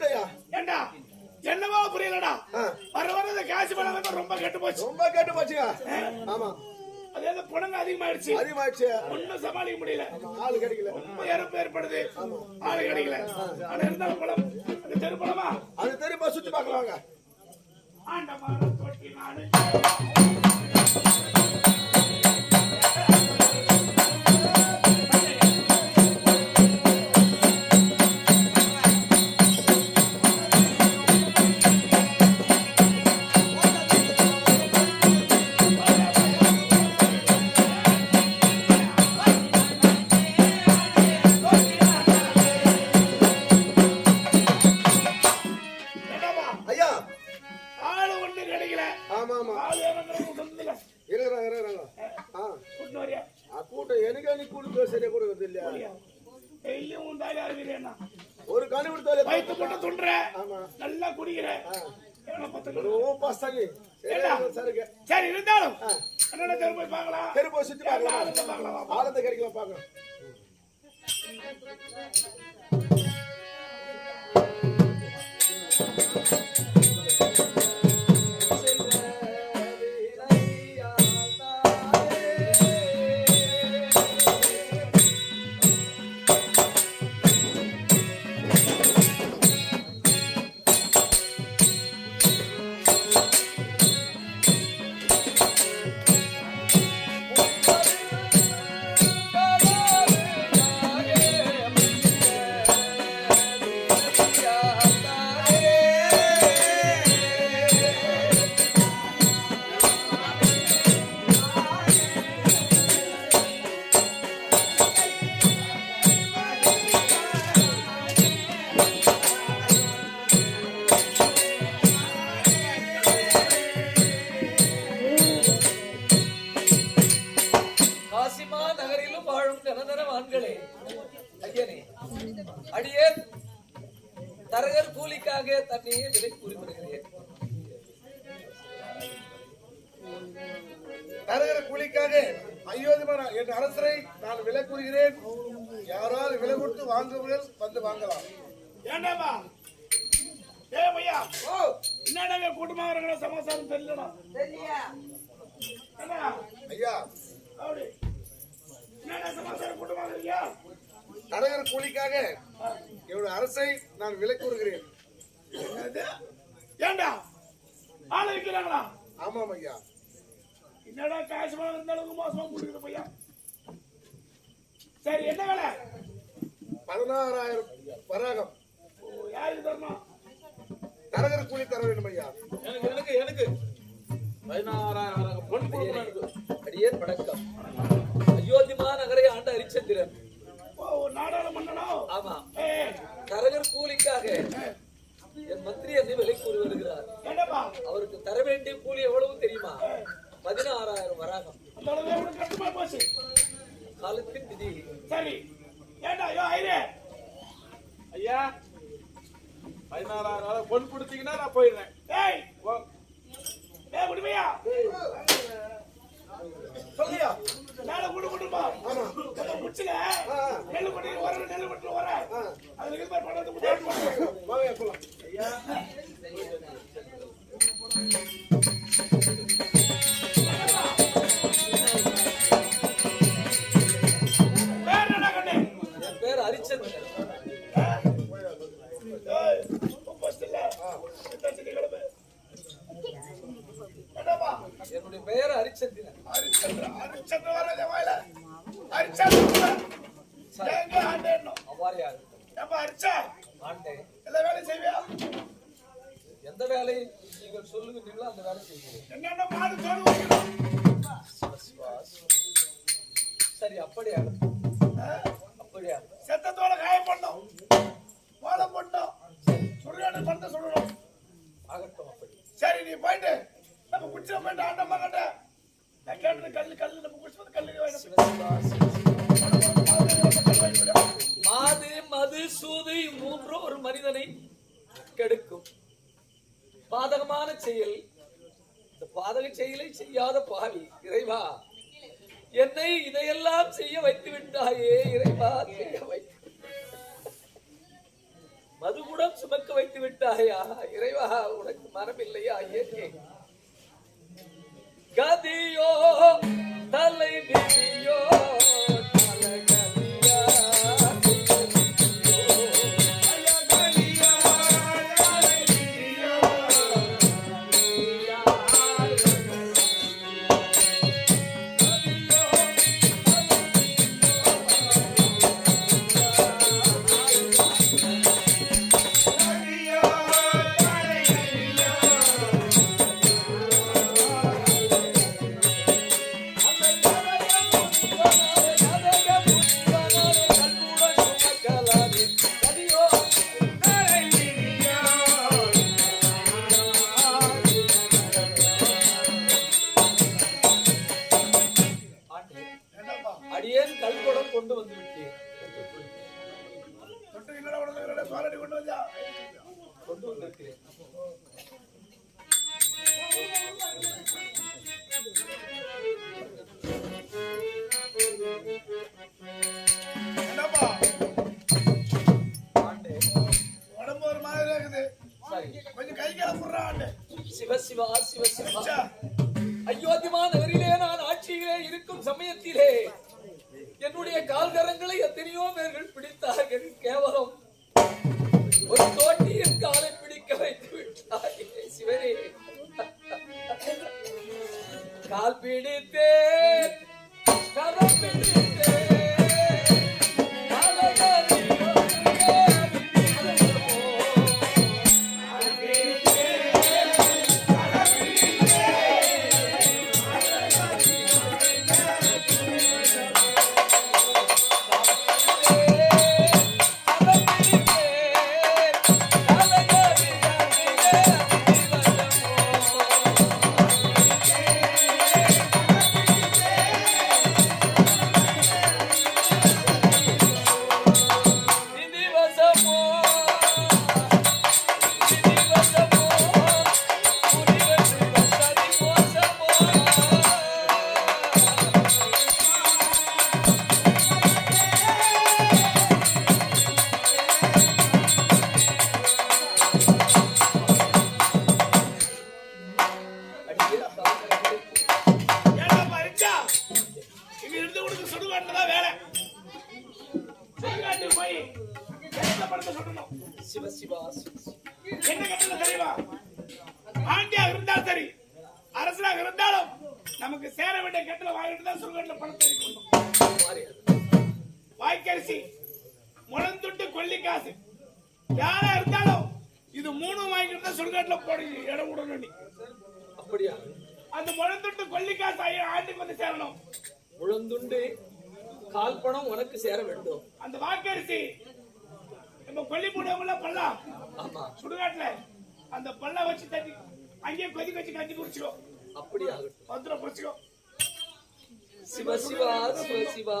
முடிச்சிட்டயா ஏண்டா? என்னவோ புரியலடா. வர வர இந்த காசு பணம் வந்து ரொம்ப கெட்டு போச்சு. ரொம்ப கேட்டு போச்சுங்க ஆமா. அது புணங்க அதிகமாயிடுச்சு. அதிகமாயிடுச்சு. ஒண்ணும் சமாளிக்க முடியல. ஆளு கிடைக்கல. ரொம்ப இறப்பு ஏற்படுது. ஆளு கிடைக்கல. ஆனா இருந்தாலும் குளம் அந்த தெரு குளமா அது தெரியுமா சுத்தி பார்க்கலாங்க. ஆண்டமான தொட்டி நாடு ஆளு ஒண்ணு கிடைக்கல. ஆமா ஆமா. ஆளு இருக்கிறாங்க இருக்கிறாங்க ஆ. கூட்டம் எனக்கு அன்னைக்கு கூட்டு சரியா கூட வருது இல்லையா? டெய்லியும் உன் தாலி அறுக்கிறேன்னா ஒரு கனவு எடுத்தாலே வயிற்று போட்டு துண்டுற. ஆமா. நல்லா குடிக்கிற. எவ்வளவு பத்து ரொம்ப பசங்க ஏண்டா? சரிங்க சரி இருந்தாலும் என்னோட தெரு போய் பார்க்கலாம்? தெரு போய் சுத்தி பார்க்கலாம். ஆனந்த கிடைக்கலாம் பார்க்கலாம்? கூலிக்காக தன்னையே விலை கூறிவிடுகிறேன். தருகிற கூலிக்காக அயோத்தியமான என் அரசரை நான் விலை கூறுகிறேன். யாரால் விலை கொடுத்து வாங்குவீர்கள் வந்து வாங்கலாம். ஏண்டாப்பா ஏ பையா ஓ! என்னடா கூட்டமா சமாசாரம் தெரியலடா? என்ன? ஐயா. அப்படி. என்னடா சமாசாரம் கூட்டமா இருக்கீங்க? தரகர் கூலிக்காக என்னுடைய அரசை நான் விலை கூறுகிறேன்? ஏண்டா? ஆளு இருக்கிறாங்களா ஆமாம் ஐயா. என்னடா காசு பணம் இருந்த அளவுக்கு மோசமா முடிக்குது பையா சரி என்ன வேலை? பதினாறாயிரம் வராகம். ஓ, யாருக்கு தரணும் தரகர் கூலி தர வேண்டும் ஐயா எனக்கு எனக்கு எனக்கு. பதினாறாயிரம் பொன் கொடுக்கணும் எனக்கு அடியேன் வணக்கம். அயோத்திமா நகரை ஆண்ட ஹரிச்சந்திரன். ஓ நாடாள மன்னனோ? ஆமா. தரகர் கூலிக்காக. என் மந்திரி என்னை விலை கூறி வருகிறார். என்னப்பா அவருக்கு தர வேண்டிய கூலி எவ்வளவு தெரியுமா? பதினாறாயிரம் வராகம். காலத்தின் விதி. சரி. ஐயோ ஐரே ஐயா பதினாறாயிரம் பொன் கொடுத்தீங்கன்னா நான் போயிடுறேன். ஏய் ஓ, ஏய் குடிமையா சொல்லியா மேல குடு குச்சில ஆ. நெல்லு கொட்டி வர நெல்லு கொட்டி வர இருந்து பணத்தை முன்னாடி நீங்கள் சொல்லுகின்றீர்களோ அந்த வேலை செய்கிறேன் என்னென்ன மாடு சரி அப்படியா அப்படியா செத்தத்தோட காயம் பண்ணோம். கோலம் பண்ணோம் சுடுகாடு பண்ண சுடணும் ஆகட்டும் அப்படி. சரி நீ போயிட்டு நம்ம குச்சில போயிட்டு ஆண்டம்மா கட்ட. கல்லு கல்லு நம்ம வந்து கல்லு மாது மது சூது இம்மூன்றும் ஒரு மனிதனை கெடுக்கும். பாதகமான செயல். இந்த பாதக செயலை செய்யாத பாவி இறைவா. என்னை இதையெல்லாம் செய்ய வைத்து விட்டாயே இறைவா செய்ய வைத்து எல்லாம் சுமக்க வைத்து விட்டாயா இறைவா உனக்கு மனம் இல்லையா ஏற்கே கதியோ தலை விதியோ. பிடித்தே இருந்தாலும் சரி அரசனாக இருந்தாலும் நமக்கு சேர வேண்டிய கட்டளை வாங்கிட்டு தான் பணத்தை இருக்கணும் வாய்க்கரிசி முழந்துட்டு கொல்லி காசு யாரா இருந்தாலும் இது மூணும் வாங்கிட்டு தான் சுடுகாட்டுல போட இடம் விடணும் நீ. அப்படியா? அந்த முழந்துட்டு கொல்லி காசு ஆண்டுக்கு வந்து சேரணும். முழந்துண்டு கால் பணம் உனக்கு சேர வேண்டும். அந்த வாக்கரிசி நம்ம கொல்லி போடுவாங்கல்ல பள்ளம் சுடுகாட்டுல அந்த பல்ல வச்சு தட்டி அங்கேயே கொதிக்க வச்சு கஞ்சி குடிச்சிக்கோ. அப்படியா? ஆகட்டும் பத்திரம் குடிச்சிக்கோ சிவ சிவா சிவ சிவா.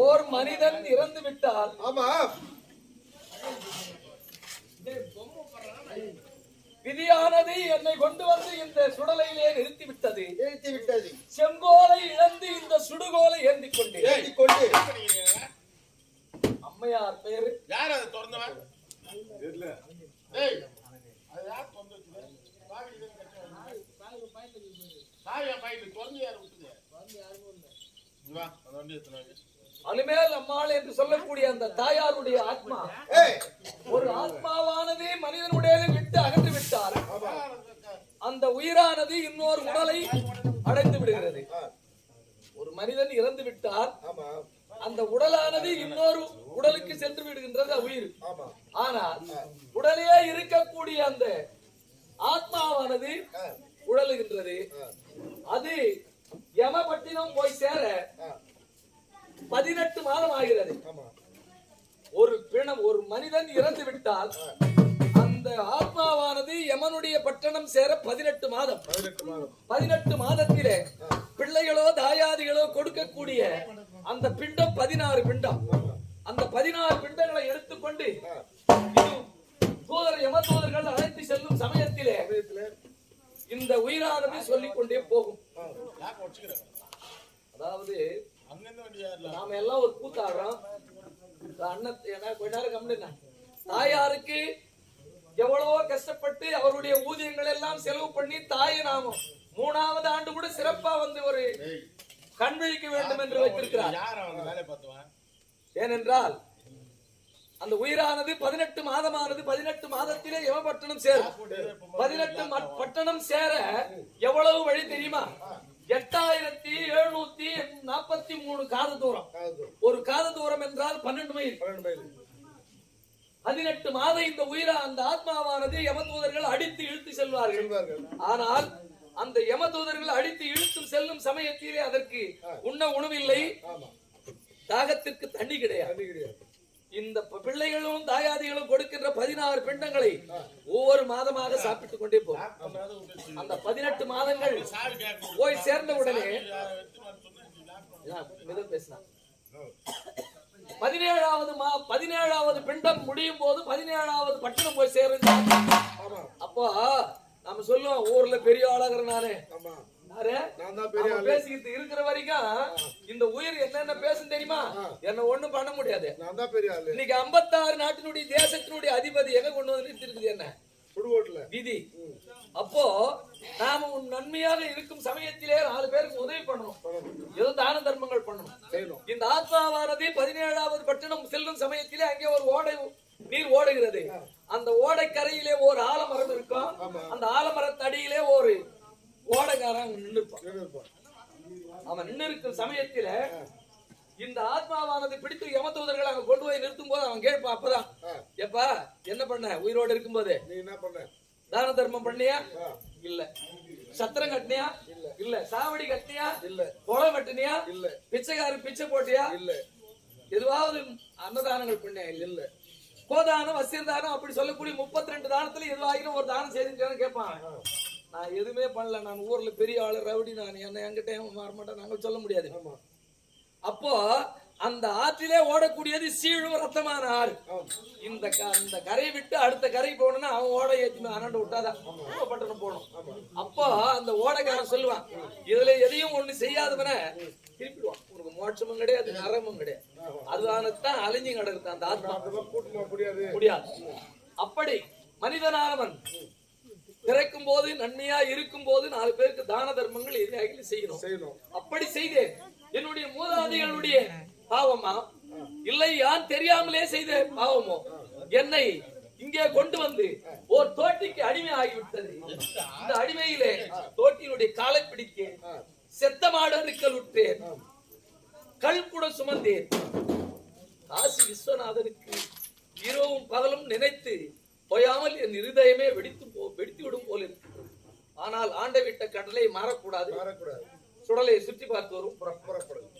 ஓர் மனிதன் இறந்து விட்டால் ஆமா. விதியானது என்னை கொண்டு வந்து இந்த சுடலையிலே நிறுத்தி விட்டது எழுத்தி விட்டது செங்கோலை இழந்து இந்த சுடுகோலை ஏந்திக் கொண்டேன் எழுதி கொண்டு. அம்மையார் பேரு. யார் அதை திறந்தவன்? டேய் அது யார் திறந்து வச்சது? சாவி இது சாவி என் பையில திறந்து யார் விட்டுது இங்க வா அந்த வண்டி எடுத்துன்னு அலுமேல் அம்மாள் என்று சொல்லக்கூடிய அந்த தாயாருடைய ஆத்மா ஒரு ஆத்மாவானது மனிதனுடைய விட்டு அகன்று விட்டால் அந்த உயிரானது இன்னொரு உடலை அடைந்து விடுகிறது. ஒரு மனிதன் இறந்து விட்டால் ஆமா. அந்த உடலானது இன்னொரு உடலுக்கு சென்று விடுகின்றது உயிர். ஆனால் உடலே இருக்கக்கூடிய அந்த ஆத்மாவானது உழலுகின்றது அது யமபட்டினம் போய் சேர பதினெட்டு மாதம் ஆகிறது. ஒரு பிணம் ஒரு மனிதன் இறந்து விட்டால் அந்த ஆத்மாவானது யமனுடைய பட்டணம் சேர பதினெட்டு மாதம். பதினெட்டு மாதத்திலே பிள்ளைகளோ தாயாதிகளோ கொடுக்கக்கூடிய அந்த பிண்டம் பதினாறு பிண்டம். அந்த பதினாறு பிண்டங்களை எடுத்துக்கொண்டு தூதர் யம தூதர்கள் அழைத்து செல்லும் சமயத்திலே இந்த உயிரானது சொல்லிக் கொண்டே போகும் அதாவது நாம எல்லாம் ஒரு கூத்தாடுறோம். அண்ணன் கொஞ்ச நேரம் தாயாருக்கு எவ்வளவோ கஷ்டப்பட்டு அவருடைய ஊதியங்கள் எல்லாம் செலவு பண்ணி தாயை நாம மூணாவது ஆண்டு கூட சிறப்பா வந்து ஒரு கண்விழிக்க வேண்டும் என்று வைத்திருக்கிறார். ஏனென்றால் அந்த உயிரானது பதினெட்டு மாதமானது பதினெட்டு மாதத்திலே பட்டணம் சேரும். பதினெட்டு பட்டணம் சேர எவ்வளவு வழி தெரியுமா? எட்டாயிரத்தி எழுநூத்தி நாற்பத்தி மூணு காத தூரம். ஒரு காத தூரம் என்றால் பன்னெண்டு மைல். பதினெட்டு மாதம் இந்த உயிரா அந்த ஆத்மாவானது யமதூதர்கள் அடித்து இழுத்து செல்வார்கள். ஆனால் அந்த யமதூதர்கள் அடித்து இழுத்தும் செல்லும் சமயத்திலே அதற்கு உண்ண உணவில்லை. தாகத்திற்கு தண்ணி கிடையாது. இந்த பிள்ளைகளும் தாயாதிகளும் கொடுக்கின்ற பதினாறு பிண்டங்களை ஒவ்வொரு மாதமாக சாப்பிட்டுக் கொண்டே போகும். அந்த பதினெட்டு மாதங்கள் போய் சேர்ந்த உடனே பேசினா பதினேழாவது மா பதினேழாவது பிண்டம் முடியும் போது பதினேழாவது பட்டணம் போய் சேருங்க அப்போ நம்ம சொல்லுவோம் ஊர்ல பெரிய ஆளாகிற நானே பேசிக்கிட்டு இருக்கிற வரைக்கும் இந்த உயிர் என்னென்ன பேசும் தெரியுமா? என்ன ஒண்ணும் பண்ண முடியாது. இன்னைக்கு 56 நாட்டினுடைய தேசத்தினுடைய அதிபதி எங்க கொண்டு வந்து நிறுத்திருக்குது என்ன? விதி. அப்போ நாம உன் நன்மையாக இருக்கும் சமயத்திலே நாலு பேருக்கு உதவி பண்ணணும். ஏதோ தான தர்மங்கள் பண்ணணும். இந்த ஆத்மாவானது பதினேழாவது பட்டணம் செல்லும் சமயத்திலே அங்கே ஒரு ஓடை நீர் ஓடுகிறது. அந்த ஓடை கரையிலே ஒரு ஆலமரம் இருக்கும். அந்த ஆலமரத்தடியிலே ஒரு ஓடைக்காரன் அங்க நின்னுப்பான். இருப்பான் அவன் நின்று இருக்கும் சமயத்தில இந்த ஆத்மாவானது பிடித்து யமதூதர்கள் அங்க கொண்டு போய் நிறுத்தும் போது அவன் கேட்பான் அப்பதான் எப்பா என்ன பண்ண? உயிரோடு இருக்கும்போது. நீ என்ன பண்ண? தான தர்மம் பண்ணியா. இல்ல. சத்திரம் கட்டினியா? இல்ல. சாவடி கட்டினியா? இல்ல. குளம் வெட்டினியா? இல்ல. பிச்சைக்காரு பிச்சை போட்டியா? இல்ல. எதுவாவது அன்னதானங்கள் பண்ணியா? இல்ல. இல்ல. கோதானம் வசிர்தானம் அப்படி சொல்லக்கூடிய முப்பத்தி ரெண்டு தானத்துல எதுவாகிலும் ஒரு தானம் செய்திருக்கான்னு கேட்பான். நான் எதுவுமே பண்ணல. நான் ஊர்ல பெரிய ஆளு ரவுடி நான். என்ன என்கிட்ட மாற மாட்டேன் நாங்கள் சொல்ல முடியாது. அப்போ அந்த ஆற்றிலே ஓடக்கூடியது சீழும் ரத்தமான ஆறு. இந்த இந்த கரையை விட்டு அடுத்த கரை போகணும்னா அவன் ஓட ஏத்தி அண்ணாண்டு விட்டாதான். பட்டணம் போகணும். அப்போ அந்த ஓடைக்காரன் சொல்லுவான் இதுல எதையும் ஒண்ணு செய்யாதவன திருப்பிடுவான். உனக்கு மோட்சமும் கிடையாது நரமும் கிடையாது. அதுதானத்தான் அலைஞ்சு கிடக்குது அந்த ஆத்மா. முடியாது. அப்படி மனிதனானவன் பிறக்கும் போது நன்மையா இருக்கும் போது நாலு பேருக்கு தான தர்மங்கள் எதிராக செய்யணும்? அப்படி செய்தேன். என்னுடைய மூதாதைகளுடைய பாவமா? இல்லை யான் தெரியாமலே செய்த பாவமோ? என்னை இங்கே கொண்டு வந்து ஒரு தோட்டிக்கு அடிமை ஆகிவிட்டது. இந்த அடிமையிலே தோட்டியினுடைய காலை பிடித்தேன் செத்த மாடருக்கள் விட்டேன் கல் கூட சுமந்தேன். காசி விஸ்வநாதனுக்கு இரவும் பகலும் நினைத்து ஓயாமல் என் இருதயமே வெடித்து வெடித்து விடும் போல இருக்கிறது ஆனால் ஆண்டை விட்ட கடலை மாறக்கூடாது. மாறக்கூடாது. சுடலை சுற்றி பார்த்து வரும். புறப்படும்.